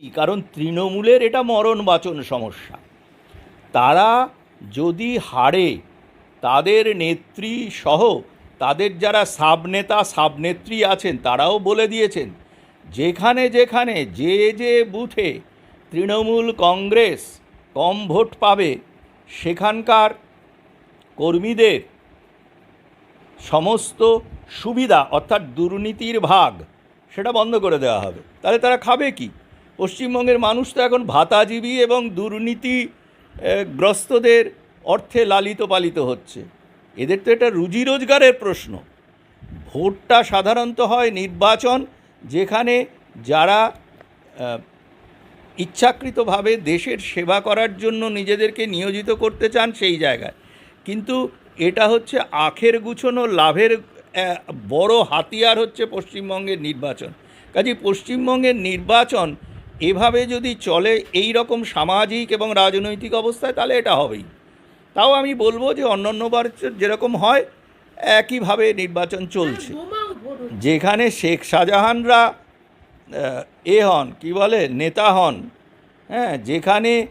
কারণ তৃণমূলের এটা মরণ বাচন সমস্যা। তারা যদি হারে, তাদের নেত্রী সহ তাদের যারা সাবনেতা, সাবনেত্রী আছেন, তারাও বলে দিয়েছেন, যেখানে যেখানে, যে যে বুথে তৃণমূল কংগ্রেস কম ভোট পাবে, সেখানকার কর্মীদের সমস্ত সুবিধা, অর্থাৎ দুর্নীতির ভাগ, সেটা বন্ধ করে দেওয়া হবে। তাহলে তারা খাবে কি? পশ্চিমবঙ্গের মানুষ তো এখন ভাতাজীবী এবং দুর্নীতি গ্রস্তদের অর্থে লালিত পালিত হচ্ছে। এদের তো এটা রুজি রোজগারের প্রশ্ন। ভোটটা সাধারণত হয় নির্বাচন, যেখানে যারা ইচ্ছাকৃতভাবে দেশের সেবা করার জন্য নিজেদেরকে নিয়োজিত করতে চান সেই জায়গায়। কিন্তু এটা হচ্ছে আখের গুছনো লাভের বড় হাতিয়ার হচ্ছে পশ্চিমবঙ্গের নির্বাচন। কাজে পশ্চিমবঙ্গের নির্বাচন এভাবে যদি চলে এই রকম সামাজিক এবং রাজনৈতিক অবস্থায় তাহলে এটা হবেই। তাও আমি বলব যে অন্য অন্যান্যবার যেরকম হয় একইভাবে নির্বাচন চলছে। যেখানে শেখ শাহজাহানরা এ হন কি বলে নেতা হন হ্যাঁ যেখানে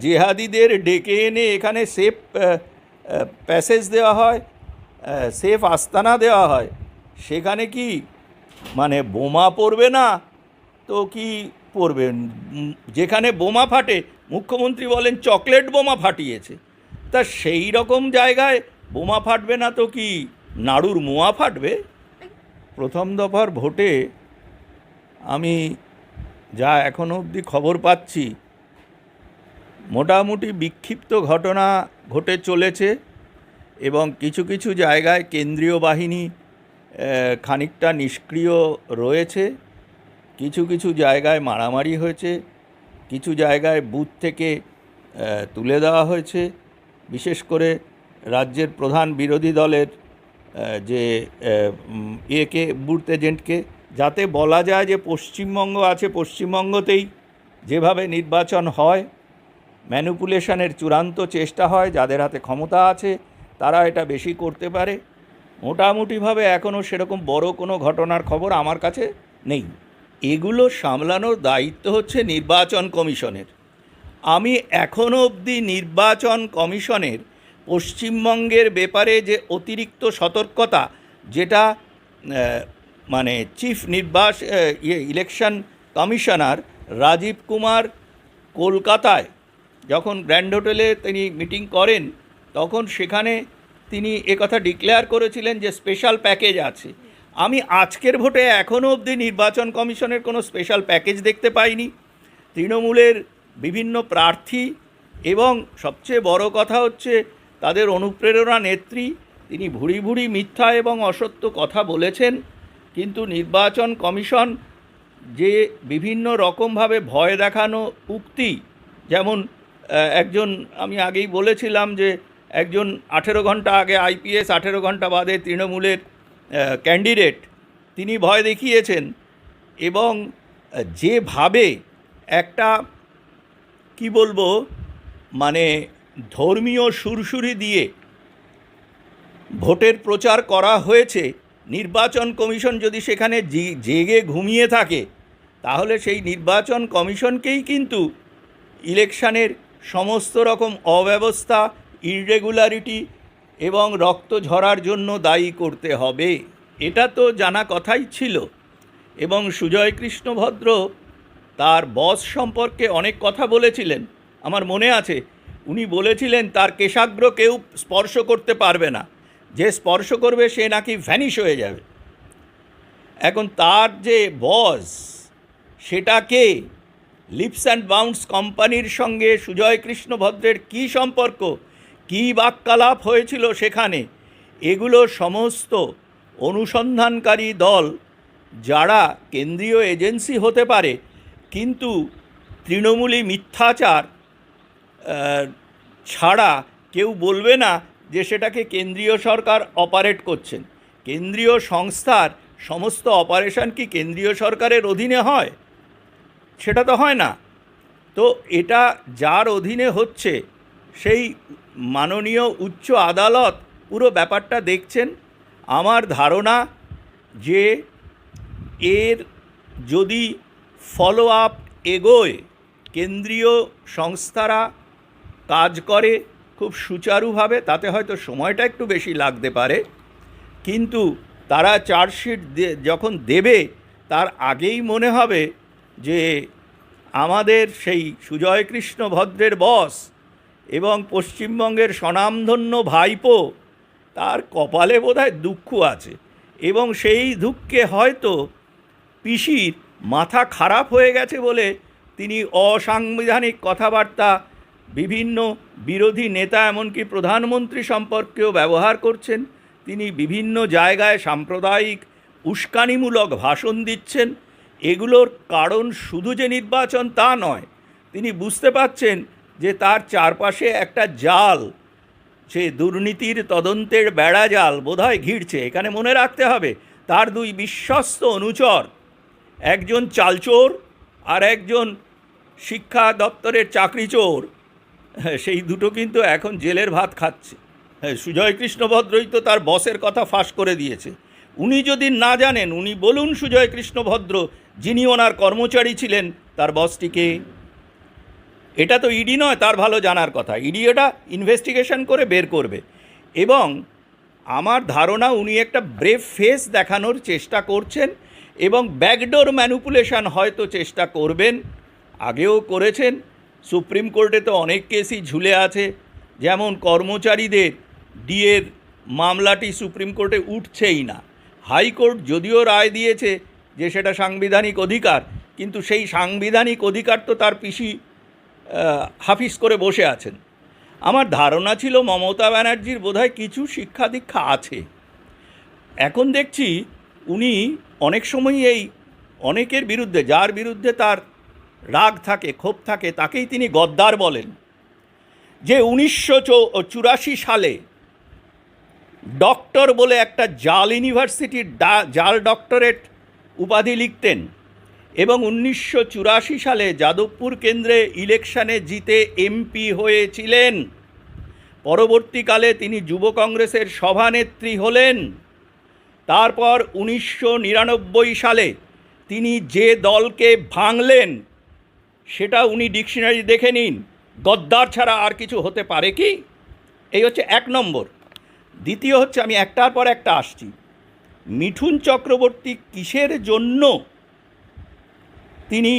জেহাদিদের ডেকে এনে এখানে সেফ প্যাসেজ দেওয়া হয় সেফ আস্তানা দেওয়া হয় সেখানে কি মানে বোমা পড়বে না তো কি পড়বে উম, যেখানে বোমা ফাটে মুখ্যমন্ত্রী বলেন চকলেট বোমা ফাটিয়েছে। তা সেই রকম জায়গায় বোমা ফাটবে না তো কি? নাড়ুর মোয়া ফাটবে? প্রথম দফার ভোটে আমি যা এখনও অবধি খবর পাচ্ছি মোটামুটি বিক্ষিপ্ত ঘটনা ঘটে চলেছে এবং কিছু কিছু জায়গায় কেন্দ্রীয় বাহিনী খানিকটা নিষ্ক্রিয় রয়েছে। কিছু কিছু জায়গায় মারামারি হয়েছে, কিছু জায়গায় বুথ থেকে তুলে দেওয়া হয়েছে। বিশেষ করে রাজ্যের প্রধান বিরোধী দলের যে ইয়েকে বুথ এজেন্টকে, যাতে বলা যায় যে পশ্চিমবঙ্গ আছে, পশ্চিমবঙ্গতেই যেভাবে নির্বাচন হয়, ম্যানুপুলেশনের চূড়ান্ত চেষ্টা হয়, যাদের হাতে ক্ষমতা আছে, তারা এটা বেশি করতে পারে। মোটামুটিভাবে এখনও সেরকম বড় কোনো ঘটনার খবর আমার কাছে নেই। এগুলো সামলানোর দায়িত্ব হচ্ছে নির্বাচন কমিশনের। আমি এখনও অবধি নির্বাচন কমিশনের পশ্চিমবঙ্গের ব্যাপারে যে অতিরিক্ত সতর্কতা, যেটা মানে চিফ নির্বাস ইলেকশন কমিশনার রাজীব কুমার কলকাতায় যখন গ্র্যান্ড হোটেলে তিনি মিটিং করেন, তখন সেখানে তিনি একথা ডিক্লেয়ার করেছিলেন যে স্পেশাল প্যাকেজ আছে। আমি আজকের ভোটে এখনও অবধি নির্বাচন কমিশনের কোনো স্পেশাল প্যাকেজ দেখতে পাইনি। তৃণমূলের বিভিন্ন প্রার্থী এবং সবচেয়ে বড় কথা হচ্ছে তাদের অনুপ্রেরণা নেত্রী, তিনি ভুড়ি ভুড়ি মিথ্যা এবং অসত্য কথা বলেছেন। কিন্তু নির্বাচন কমিশন যে বিভিন্ন রকমভাবে ভয় দেখানো উক্তি, যেমন একজন, আমি আগেই বলেছিলাম যে, একজন আঠেরো ঘণ্টা আগে আইপিএস আঠেরো ঘণ্টা বাদে তৃণমূলের ক্যান্ডিডেট তিনি ভয় দেখিয়েছেন এবং যেভাবে একটা, কি বলব মানে ধর্মীয় সুরসুরি দিয়ে ভোটের প্রচার করা হয়েছে, নির্বাচন কমিশন যদি সেখানে জেগে ঘুমিয়ে থাকে, তাহলে সেই নির্বাচন কমিশনকেই কিন্তু ইলেকশানের সমস্ত রকম অব্যবস্থা ইররেগুলারিটি এবং রক্ত ঝরার জন্য দায়ী করতে হবে। এটা তো জানা কথাই ছিল। এবং সুজয় কৃষ্ণ ভদ্র তার বস সম্পর্কে অনেক কথা বলেছিলেন। আমার মনে আছে, উনি বলেছিলেন, তার কেশাগ্র কেউ স্পর্শ করতে পারবে না। যে স্পর্শ করবে, সে নাকি ভ্যানিশ হয়ে যাবে। এখন তার যে বস সেটাকে লিপস অ্যান্ড বাউন্স কোম্পানির সঙ্গে সুজয় কৃষ্ণ ভদ্রের কী সম্পর্ক? কী বাক্যালাপ হয়েছিল সেখানে? এগুলো সমস্ত অনুসন্ধানকারী দল, যারা কেন্দ্রীয় এজেন্সি হতে পারে, কিন্তু তৃণমূলী মিথ্যাচার ছাড়া কেউ বলবে না যে সেটাকে কেন্দ্রীয় সরকার অপারেট করছেন। কেন্দ্রীয় সংস্থার সমস্ত অপারেশন কি কেন্দ্রীয় সরকারের অধীনে হয়? সেটা তো হয় না। তো এটা যার অধীনে হচ্ছে, সেই মাননীয় উচ্চ আদালত পুরো ব্যাপারটা দেখছেন। আমার ধারণা যে এর যদি ফলো আপ এগোয়, কেন্দ্রীয় সংস্থারা কাজ করে খুব সুচারুভাবে, তাতে হয়তো সময়টা একটু বেশি লাগতে পারে। কিন্তু তারা চার্জশিট যখন দেবে, তার আগেই মনে হবে যে আমাদের সেই সুজয় কৃষ্ণ ভদ্রের বস এবং পশ্চিমবঙ্গের স্বনামধন্য ভাইপো, তার কপালে বোধহয় দুঃখ আছে এবং সেই দুঃখে হয়তো পিসির মাথা খারাপ হয়ে গেছে বলে তিনি অসাংবিধানিক কথাবার্তা বিভিন্ন বিরোধী নেতা এমনকি প্রধানমন্ত্রী সম্পর্কেও ব্যবহার করছেন। তিনি বিভিন্ন জায়গায় সাম্প্রদায়িক উস্কানিমূলক ভাষণ দিচ্ছেন। এগুলোর কারণ শুধু যে নির্বাচন তা নয়, তিনি বুঝতে পাচ্ছেন যে তার চারপাশে একটা জাল, সে দুর্নীতির তদন্তের বেড়া জাল বোধহয় ঘিরছে। এখানে মনে রাখতে হবে, তার দুই বিশ্বস্ত অনুচর, একজন চালচোর আর একজন শিক্ষা দপ্তরের চাকরি চোর সেই দুটো কিন্তু এখন জেলের ভাত খাচ্ছে। সুজয় কৃষ্ণভদ্রই তো তার বসের কথা ফাঁস করে দিয়েছে। উনি যদি না জানেন, উনি বলুন সুজয় কৃষ্ণভদ্র, যিনি ওনার কর্মচারী ছিলেন, তার বসটিকে এটা তো ইডি নয়, তার ভালো জানার কথা। ইডি এটা ইনভেস্টিগেশন করে বের করবে। এবং আমার ধারণা উনি একটা ব্রেভ ফেস দেখানোর চেষ্টা করছেন এবং ব্যাকডোর ম্যানুপুলেশন হয়তো চেষ্টা করবেন, আগেও করেছেন। সুপ্রিম কোর্টে তো অনেক কেসই ঝুলে আছে, যেমন কর্মচারীদের ডিএর মামলাটি সুপ্রিম কোর্টে উঠছেই না। হাইকোর্ট যদিও রায় দিয়েছে যে সেটা সাংবিধানিক অধিকার, কিন্তু সেই সাংবিধানিক অধিকার তো তার পিসি হাফিজ করে বসে আছেন। আমার ধারণা ছিল মমতা ব্যানার্জির বোধহয় কিছু শিক্ষা দীক্ষা আছে। এখন দেখছি উনি অনেক সময় এই অনেকের বিরুদ্ধে, যার বিরুদ্ধে তার রাগ থাকে, ক্ষোভ থাকে, তাকেই তিনি গদ্দার বলেন। যে উনিশশো চুরাশি সালে ডক্টর বলে একটা জাল ইউনিভার্সিটির ডা- জাল ডক্টরেট উপাধি লিখতেন এবং উনিশশো চুরাশি সালে যাদবপুর কেন্দ্রে ইলেকশানে জিতে এমপি হয়েছিলেন। পরবর্তীকালে তিনি যুব কংগ্রেসের সভানেত্রী হলেন। তারপর উনিশশো নিরানব্বই সালে তিনি যে দলকে ভাঙলেন, সেটা উনি ডিকশনারি দেখে নিন। গদ্দার ছাড়া আর কিছু হতে পারে কি? এই হচ্ছে এক নম্বর। দ্বিতীয় হচ্ছে আমি একটার পর একটা আসছি। মিঠুন চক্রবর্তী কিসের জন্য তিনি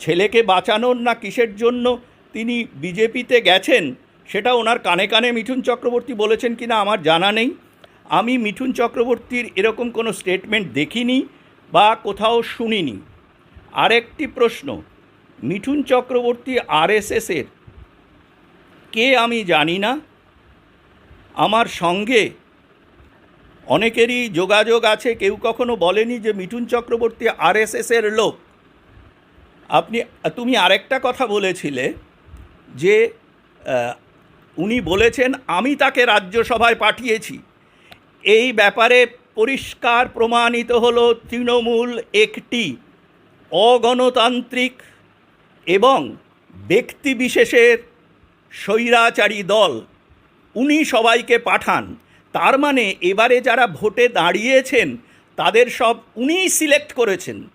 ছেলেকে বাঁচানোর না কিসের জন্য তিনি বিজেপিতে গেছেন, সেটা ওনার কানে কানে মিঠুন চক্রবর্তী বলেছেন কি না আমার জানা নেই। আমি মিঠুন চক্রবর্তীর এরকম কোনো স্টেটমেন্ট দেখিনি বা কোথাও শুনিনি। আরেকটি প্রশ্ন, মিঠুন চক্রবর্তী আরএসএসের কে আমি জানি না? আমার সঙ্গে অনেকেরই যোগাযোগ আছে, কেউ কখনো বলেনি যে মিঠুন চক্রবর্তী আরএসএসের লোক। আপনি, তুমি আরেকটা কথা বলেছিলে যে উনি বলেছেন, আমি তাকে রাজ্যসভায় পাঠিয়েছি। এই ব্যাপারে পরিষ্কার প্রমাণিত হলো তৃণমূল একটি অগণতান্ত্রিক এবং ব্যক্তিবিশেষের স্বৈরাচারী দল। উনি সবাইকে পাঠান। তার মানে এবারে যারা ভোটে দাঁড়িয়েছেন, তাদের সব উনিই সিলেক্ট করেছেন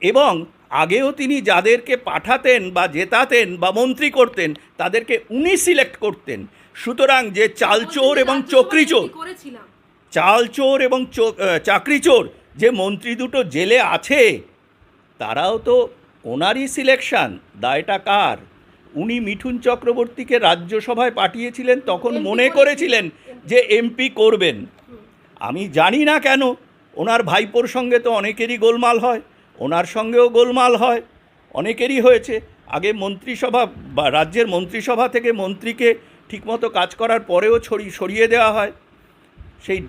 এবং আগেও তিনি যাদেরকে পাঠাতেন বা জেতাতেন বা মন্ত্রী করতেন তাদেরকে উনি সিলেক্ট করতেন। সুতরাং যে চালচোর এবং চক্রিচোর করেছিলাম চালচোর এবং চো- আহ, চাকরিচোর যে মন্ত্রী দুটো জেলে আছে তারাও তো ওনারই সিলেকশন দায়টা কার? উনি মিঠুন চক্রবর্তীকে রাজ্যসভায় পাঠিয়েছিলেন তখন মনে। করেছিলেন। যে এমপি করবেন। আমি জানি না কেন ওনার ভাইপোর সঙ্গে তো অনেকেরই গোলমাল হয়। ওনার সঙ্গেও গোলমাল হয়। অনেকেরই হয়েছে। আগে মন্ত্রিসভা বা রাজ্যের মন্ত্রিসভা থেকে মন্ত্রীকে ঠিকমতো কাজ করার পরেও ছড়ি, সরিয়ে দেওয়া হয়। সেই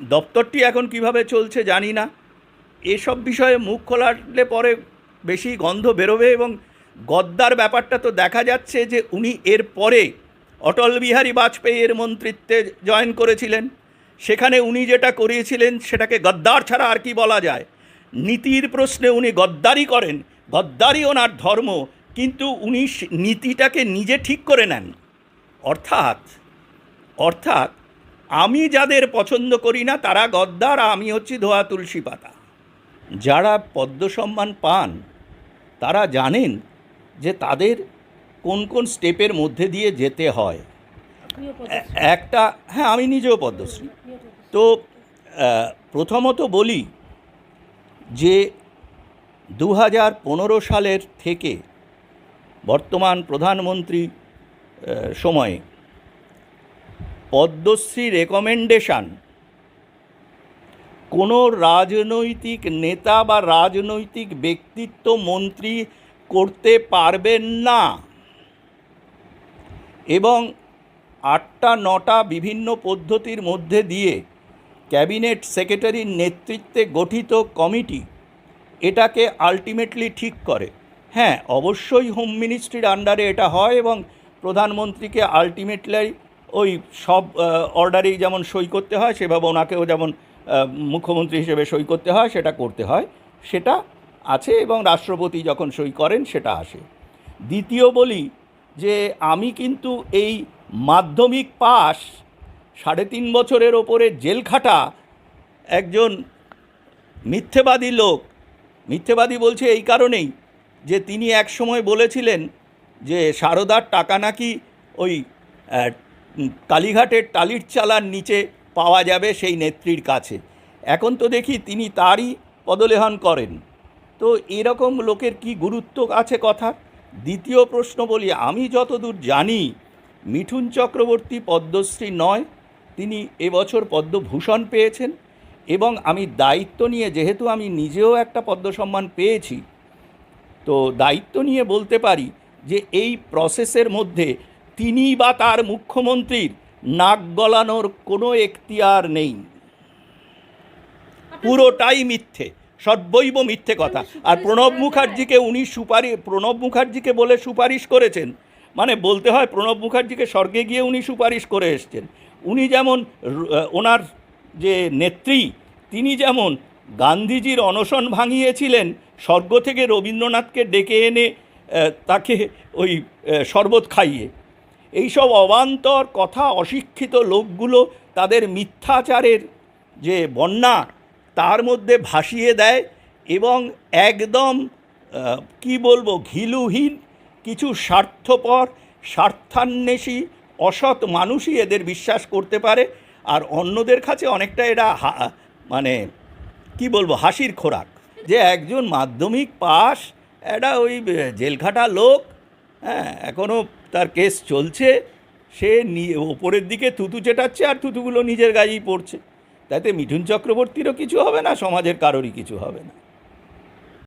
দপ্তরটি এখন কীভাবে চলছে জানি না। এসব বিষয়ে মুখ খোলালে পরে বেশি গন্ধ বেরোবে এবং গদ্দার ব্যাপারটা তো দেখা যাচ্ছে যে উনি এর পরে অটল বিহারী বাজপেয়ীর মন্ত্রিত্বে জয়েন করেছিলেন। সেখানে উনি যেটা করিয়েছিলেন সেটাকে গদ্দার ছাড়া আর কি বলা যায়? নীতির প্রশ্নে উনি গদ্দারি করেন। গদ্দারি ওনার ধর্ম কিন্তু উনি নীতিটাকে নিজে ঠিক করে নেন। অর্থাৎ অর্থাৎ আমি যাদের পছন্দ করি না তারা গদ্দার আমি হচ্ছি ধোয়া তুলসী পাতা। যারা পদ্ম সম্মান পান তারা জানেন যে তাদের কোন কোন স্টেপের মধ্যে দিয়ে যেতে হয়। একটা হ্যাঁ আমি নিজেও পদ্মশ্রী। তো প্রথমত বলি যে দু হাজার পনেরো সালের থেকে বর্তমান প্রধানমন্ত্রী সময়ে পদ্মশ্রী রেকমেন্ডেশন কোনো রাজনৈতিক নেতা বা রাজনৈতিক ব্যক্তিত্ব মন্ত্রী করতে পারবেন না এবং আটটা নটা বিভিন্ন পদ্ধতির মধ্যে দিয়ে ক্যাবিনেট সেক্রেটারির নেতৃত্বে গঠিত কমিটি এটাকে আলটিমেটলি ঠিক করে। হ্যাঁ অবশ্যই হোম মিনিস্ট্রির আন্ডারে এটা হয় এবং প্রধানমন্ত্রীকে আলটিমেটলি ওই সব অর্ডারেই যেমন সই করতে হয়, সেভাবে ওনাকেও যেমন মুখ্যমন্ত্রী হিসেবে সই করতে হয়, সেটা করতে হয়। সেটা আছে এবং রাষ্ট্রপতি যখন সই করেন, সেটা আসে। দ্বিতীয় বলি যে, আমি কিন্তু এই মাধ্যমিক পাস সাড়ে তিন বছরের ওপরে জেল খাটা একজন মিথ্যেবাদী লোক। মিথ্যেবাদী বলছে এই কারণেই যে তিনি এক সময় বলেছিলেন যে সারদার টাকা নাকি ওই কালীঘাটের টালির চালার নিচে পাওয়া যাবে সেই নেত্রীর কাছে। এখন তো দেখি তিনি তারই পদলেহন করেন। তো এরকম লোকের কি গুরুত্ব আছে কথা? দ্বিতীয় প্রশ্ন বলি, আমি যতদূর জানি, মিঠুন চক্রবর্তী পদ্মশ্রী নয় তিনি এবছর পদ্মভূষণ পেয়েছেন এবং আমি দায়িত্ব নিয়ে যেহেতু আমি নিজেও একটা পদ্ম সম্মান পেয়েছি তো দায়িত্ব নিয়ে বলতে পারি যে এই প্রসেসের মধ্যে তিনি বা তার মুখ্যমন্ত্রীর নাক গলানোর কোনো এখতিয়ার নেই। পুরোটাই মিথ্যে সর্বৈব মিথ্যে কথা। আর প্রণব মুখার্জিকে উনি সুপারি প্রণব মুখার্জিকে বলে সুপারিশ করেছেন। মানে বলতে হয় প্রণব মুখার্জিকে স্বর্গে গিয়ে উনি সুপারিশ করে এসছেন। উনি যেমন ওনার যে নেত্রী, তিনি যেমন গান্ধীজির অনশন ভাঙিয়েছিলেন, স্বর্গ থেকে রবীন্দ্রনাথকে ডেকে এনে তাকে ওই শরবত খাইয়ে। এইসব অবান্তর কথা অশিক্ষিত লোকগুলো তাদের মিথ্যাচারের যে বন্যা, তার মধ্যে ভাসিয়ে দেয় এবং একদম কি বলব, ঘিলুহীন, কিছু স্বার্থপর, স্বার্থান্বেষী অসৎ মানুষই এদের বিশ্বাস করতে পারে, আর অন্যদের কাছে অনেকটা এরা মানে কি বলব, হাসির খোরাক। যে একজন মাধ্যমিক পাস এটা ওই জেলখাটা লোক হ্যাঁ এখনও তার কেস চলছে, সে ওপরের দিকে থুতু চেটাচ্ছে আর থুতুগুলো নিজের গায়েই পড়ছে। তাতে মিঠুন চক্রবর্তীরও কিছু হবে না, সমাজের কারোরই কিছু হবে না।